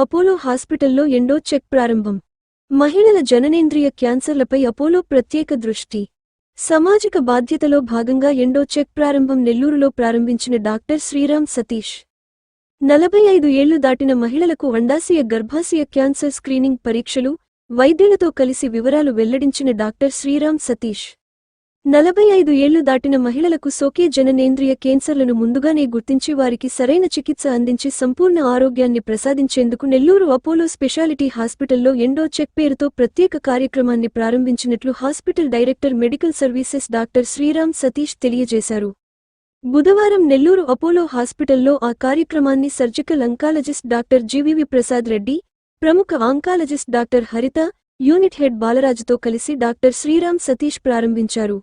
Apollo హాస్పిటల్లో endo check ప్రారంభం. మహిళల జననేంద్రియ క్యాన్సర్లపై అపోలో ప్రత్యేక దృష్టి. సామాజిక బాధ్యతలో భాగంగా ఎండో చెక్ ప్రారంభం నెల్లూరులో ప్రారంభించిన డాక్టర్ శ్రీరామ్ సతీష్. నలభై ఐదు ఏళ్ళు దాటిన మహిళలకు అండాశయ గర్భాశయ క్యాన్సర్ స్క్రీనింగ్ పరీక్షలు వైద్యులతో కలిసి వివరాలు వెల్లడించిన డాక్టర్ శ్రీరామ్ సతీష్. నలభై ఐదు ఏళ్ళు దాటిన మహిళలకు సోకే జననేంద్రియ కేన్సర్లను ముందుగానే గుర్తించి వారికి సరైన చికిత్స అందించి సంపూర్ణ ఆరోగ్యాన్ని ప్రసాదించేందుకు నెల్లూరు అపోలో స్పెషాలిటీ హాస్పిటల్లో ఎండో చెక్ పేరుతో ప్రత్యేక కార్యక్రమాన్ని ప్రారంభించినట్లు hospital director medical services doctor Sriram Satish తెలియజేశారు. బుధవారం నెల్లూరు అపోలో హాస్పిటల్లో ఆ కార్యక్రమాన్ని surgical oncologist doctor GVV Prasad Reddy ప్రముఖ oncologist doctor Haritha unit head బాలరాజుతో కలిసి డాక్టర్ శ్రీరామ్ సతీష్ ప్రారంభించారు.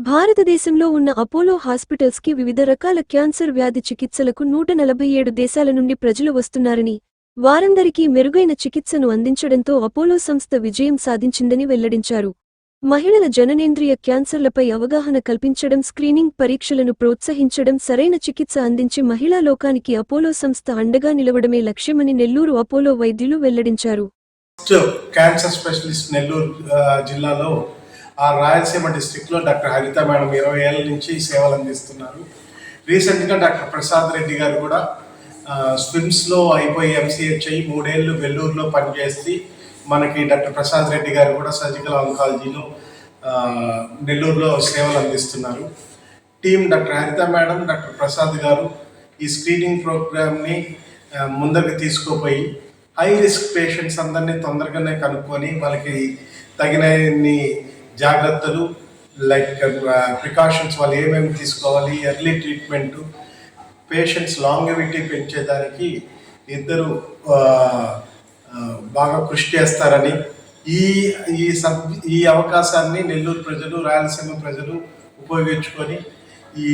భారతదేశంలో ఉన్న అపోలో హాస్పిటల్స్కి వివిధ రకాల క్యాన్సర్ వ్యాధి చికిత్సలకు నూట నలభై ఏడు దేశాల నుండి ప్రజలు వస్తున్నారని వారందరికీ మెరుగైన చికిత్సను అందించడంతో అపోలో సంస్థ విజయం సాధించిందని వెల్లడించారు. మహిళల జననేంద్రియ క్యాన్సర్లపై అవగాహన కల్పించడం స్క్రీనింగ్ పరీక్షలను ప్రోత్సహించడం సరైన చికిత్స అందించి మహిళా లోకానికి అపోలో సంస్థ అండగా నిలవడమే లక్ష్యమని నెల్లూరు అపోలో వైద్యులు వెల్లడించారు. క్యాన్సర్ స్పెషలిస్ట్ నెల్లూరు జిల్లాలో ఆ రాయలసీమ డిస్ట్రిక్ట్లో డాక్టర్ హరిత మేడం ఇరవై ఏళ్ళ నుంచి సేవలు అందిస్తున్నారు. రీసెంట్గా డాక్టర్ ప్రసాద్ రెడ్డి గారు కూడా ఆ, స్విమ్స్లో అయిపోయి ఎంసీహెచ్ అయ్యి మూడేళ్ళు వెల్లూరులో పనిచేసి మనకి డాక్టర్ ప్రసాద్ రెడ్డి గారు కూడా సర్జికల్ ఆంకాలజీలో నెల్లూరులో సేవలు అందిస్తున్నారు. Team doctor Haritha madam doctor Prasad garu ఈ స్క్రీనింగ్ ప్రోగ్రామ్ని ముందుకు తీసుకుపోయి హై రిస్క్ పేషెంట్స్ అందరినీ తొందరగానే కనుక్కొని వాళ్ళకి తగినన్ని జాగ్రత్తలు లైక్ ప్రికాషన్స్ uh, వాళ్ళు ఏమేమి తీసుకోవాలి ఎర్లీ ట్రీట్మెంట్ పేషెంట్స్ లాంగివిటీ పెంచేదానికి ఇద్దరు బాగా కృషి చేస్తారని ఈ ఈ సబ్ ఈ అవకాశాన్ని నెల్లూరు ప్రజలు రాయలసీమ ప్రజలు ఉపయోగించుకొని ఈ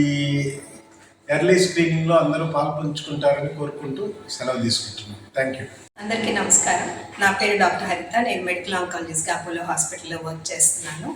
ఎర్లీ స్క్రీనింగ్లో అందరూ పాల్పంచుకుంటారని కోరుకుంటూ సెలవు తీసుకుంటున్నాను థ్యాంక్ యూ అందరికీ నమస్కారం. నా పేరు డాక్టర్ హరిత. నేను మెడికల్ ఆంకాలజిస్ట్గా అపోలో హాస్పిటల్లో వర్క్ చేస్తున్నాను.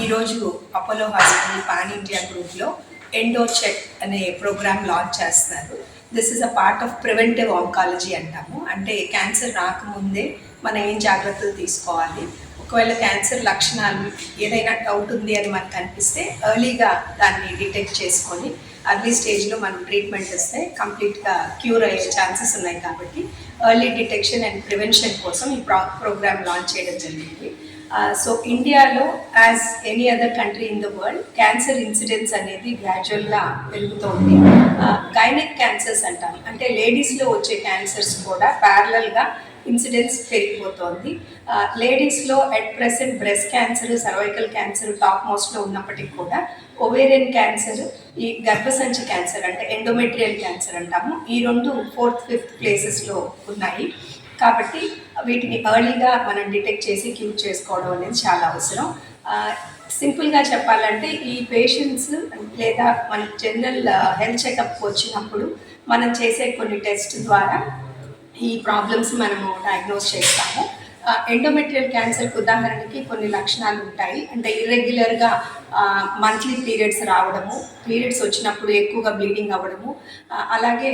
ఈరోజు అపోలో హాస్పిటల్ పాన్ ఇండియా గ్రూప్లో ఎండో చెక్ అనే ప్రోగ్రామ్ లాంచ్ చేస్తున్నారు. This is a part of preventive oncology అంటాము. అంటే క్యాన్సర్ రాకముందే మనం ఏం జాగ్రత్తలు తీసుకోవాలి? ఒకవేళ క్యాన్సర్ లక్షణాలు ఏదైనా డౌట్ ఉంది అని మనకు అనిపిస్తే ఎర్లీగా దాన్ని డిటెక్ట్ చేసుకొని అర్లీ స్టేజ్లో మనం ట్రీట్మెంట్ ఇస్తే కంప్లీట్గా క్యూర్ అయ్యే ఛాన్సెస్ ఉన్నాయి కాబట్టి ఎర్లీ డిటెక్షన్ అండ్ ప్రివెన్షన్ కోసం ఈ ప్రా ప్రోగ్రామ్ లాంచ్ చేయడం జరిగింది. సో ఇండియాలో as any other country in the world cancer incidence అనేది గ్రాడ్యువల్గా పెరుగుతోంది. గైనక్ క్యాన్సర్స్ అంటాం. అంటే లేడీస్లో వచ్చే క్యాన్సర్స్ కూడా ప్యారలల్గా ఇన్సిడెన్స్ పెరిగిపోతోంది. లేడీస్లో at present breast cancer cervical cancer top మోస్ట్లో ఉన్నప్పటికీ కూడా ఒవేరియన్ క్యాన్సర్ ఈ గర్భసంచి క్యాన్సర్ అంటే ఎండోమెట్రియల్ క్యాన్సర్ అంటాము. ఈ రెండు ఫోర్త్ ఫిఫ్త్ ప్లేసెస్లో ఉన్నాయి. కాబట్టి వీటిని ఎర్లీగా మనం డిటెక్ట్ చేసి క్యూర్ చేసుకోవడం అనేది చాలా అవసరం. సింపుల్గా చెప్పాలంటే ఈ పేషెంట్స్ లేదా మన జనరల్ హెల్త్ చెకప్ వచ్చినప్పుడు మనం చేసే కొన్ని టెస్ట్ ద్వారా ఈ ప్రాబ్లమ్స్ మనము డయాగ్నోస్ చేస్తాము. ఎండోమెట్రియల్ క్యాన్సర్కి ఉదాహరణకి కొన్ని లక్షణాలు ఉంటాయి. అంటే ఇర్రెగ్యులర్గా మంత్లీ పీరియడ్స్ రావడము పీరియడ్స్ వచ్చినప్పుడు ఎక్కువగా బ్లీడింగ్ అవ్వడము అలాగే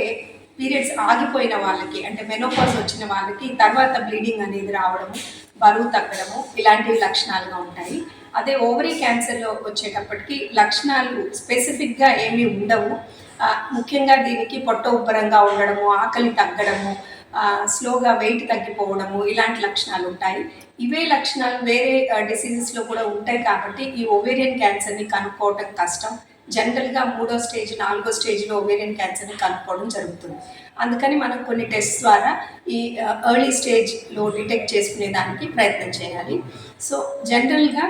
పీరియడ్స్ ఆగిపోయిన వాళ్ళకి అంటే మెనోపాజ్ వచ్చిన వాళ్ళకి తర్వాత బ్లీడింగ్ అనేది రావడము బరువు తగ్గడము ఇలాంటివి లక్షణాలుగా ఉంటాయి. అదే ఓవరీ క్యాన్సర్లో వచ్చేటప్పటికి లక్షణాలు స్పెసిఫిక్గా ఏమీ ఉండవు. ముఖ్యంగా దీనికి పొట్ట ఉబ్బరంగా ఉండడము ఆకలి తగ్గడము స్లోగా వెయిట్ తగ్గిపోవడము ఇలాంటి లక్షణాలు ఉంటాయి. ఇవే లక్షణాలు వేరే డిసీజెస్లో కూడా ఉంటాయి కాబట్టి ఈ ఓవేరియన్ క్యాన్సర్ని కనుక్కోవడం కష్టం. జనరల్గా మూడో స్టేజ్ నాలుగో స్టేజ్లో ఓవేరియన్ క్యాన్సర్ని కనుక్కోవడం జరుగుతుంది. అందుకని మనం కొన్ని టెస్ట్ ద్వారా ఈ ఎర్లీ స్టేజ్లో డిటెక్ట్ చేసుకునే దానికి ప్రయత్నం చేయాలి. సో జనరల్గా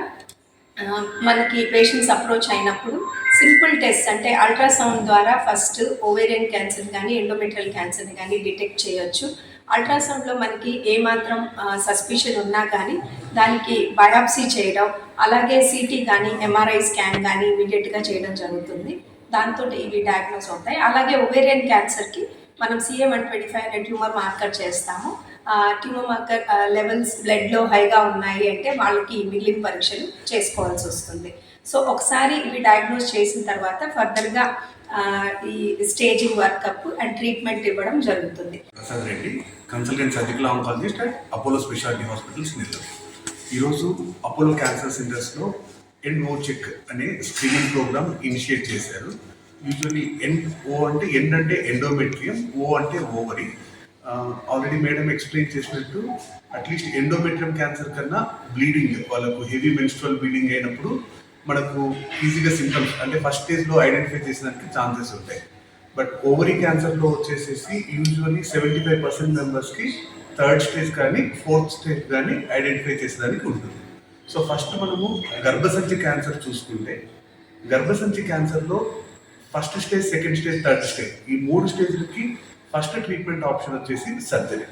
మనకి పేషెంట్స్ అప్రోచ్ అయినప్పుడు సింపుల్ టెస్ట్ అంటే అల్ట్రాసౌండ్ ద్వారా ఫస్ట్ ఓవేరియన్ క్యాన్సర్ కానీ ఎండోమెట్రియల్ క్యాన్సర్ కానీ డిటెక్ట్ చేయొచ్చు. అల్ట్రాసౌండ్లో మనకి ఏమాత్రం సస్పిషన్ ఉన్నా కానీ దానికి బయాప్సీ చేయడం అలాగే సిటీ కానీ ఎంఆర్ఐ స్కాన్ కానీ ఇమీడియట్గా చేయడం జరుగుతుంది. దాంతో ఇవి డయాగ్నోస్ అవుతాయి. అలాగే ఒవేరియన్ క్యాన్సర్కి మనం సిఎం అండ్ ట్వంటీ ఫైవ్ అనే ట్యూమర్ మార్కర్ చేస్తాము. ట్యూమర్ మార్కర్ లెవెల్స్ బ్లడ్లో హైగా ఉన్నాయి అంటే వాళ్ళకి మిగిలిన పరీక్షలు చేసుకోవాల్సి వస్తుంది. సో ఒకసారి ఇవి డయాగ్నోస్ చేసిన తర్వాత ఫర్దర్గా ఈ స్టేజింగ్ వర్కప్ అండ్ ట్రీట్మెంట్ ఇవ్వడం జరుగుతుంది. Prasad Reddy consultant surgical oncologist at Apollo speciality hospitals Nellore ఈరోజు అపోలో క్యాన్సర్ సెంటర్స్లో ఎండ్ ఓ చెక్ అనే స్క్రీనింగ్ ప్రోగ్రామ్ ఇనిషియేట్ చేశారు. యూజువల్లీ ఎన్ ఓ అంటే ఎన్ అంటే ఎండోమెట్రియం ఓ అంటే ఓవరి ఆల్రెడీ మేడం ఎక్స్ప్లెయిన్ చేసినట్టు అట్లీస్ట్ ఎండోమెట్రియం క్యాన్సర్ కన్నా bleeding వాళ్ళకు హెవీ మెన్స్ట్రల్ బ్లీడింగ్ అయినప్పుడు మనకు ఈజీగా సింటమ్స్ అంటే ఫస్ట్ స్టేజ్లో ఐడెంటిఫై చేసినట్టు ఛాన్సెస్ ఉంటాయి. బట్ ఓవరీ క్యాన్సర్లో వచ్చేసేసి యూజువల్లీ సెవెంటీ ఫైవ్ పర్సెంట్ మెంబర్స్కి థర్డ్ స్టేజ్ కానీ ఫోర్త్ స్టేజ్ కానీ ఐడెంటిఫై చేసేదానికి ఉంటుంది. సో ఫస్ట్ మనము గర్భసంచి క్యాన్సర్ చూసుకుంటే గర్భసంచి క్యాన్సర్లో first stage second stage third stage ఈ మూడు స్టేజ్లకి ఫస్ట్ ట్రీట్మెంట్ ఆప్షన్ వచ్చేసి సర్జరీ.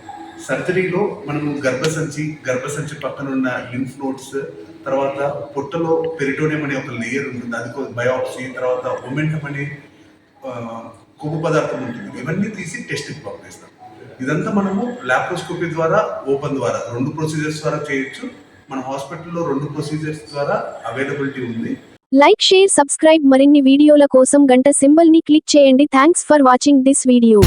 సర్జరీలో మనము గర్భసంచి గర్భసంచి పక్కన ఉన్న లింఫ్ నోట్స్ తర్వాత పొట్టలో పెరిటోనియం అనే ఒక లేయర్ ఉంటుంది. అది బయోప్సీ తర్వాత ఒమెంటం అనే కొవ్వు పదార్థం ఉంటుంది. ఇవన్నీ తీసి టెస్ట్కి పంపిస్తాం. ఇదంతా మనము లాప్రోస్కోపీ ద్వారా ఓపెన్ ద్వారా రెండు ప్రొసీజర్స్ ద్వారా చేయొచ్చు. మన హాస్పిటల్లో రెండు ప్రొసీజర్స్ ద్వారా అవైలబిలిటీ ఉంది. లైక్ షేర్ సబ్స్క్రైబ్ మరిన్ని వీడియోల కోసం గంట సింబల్ని క్లిక్ చేయండి. Thanks for watching this video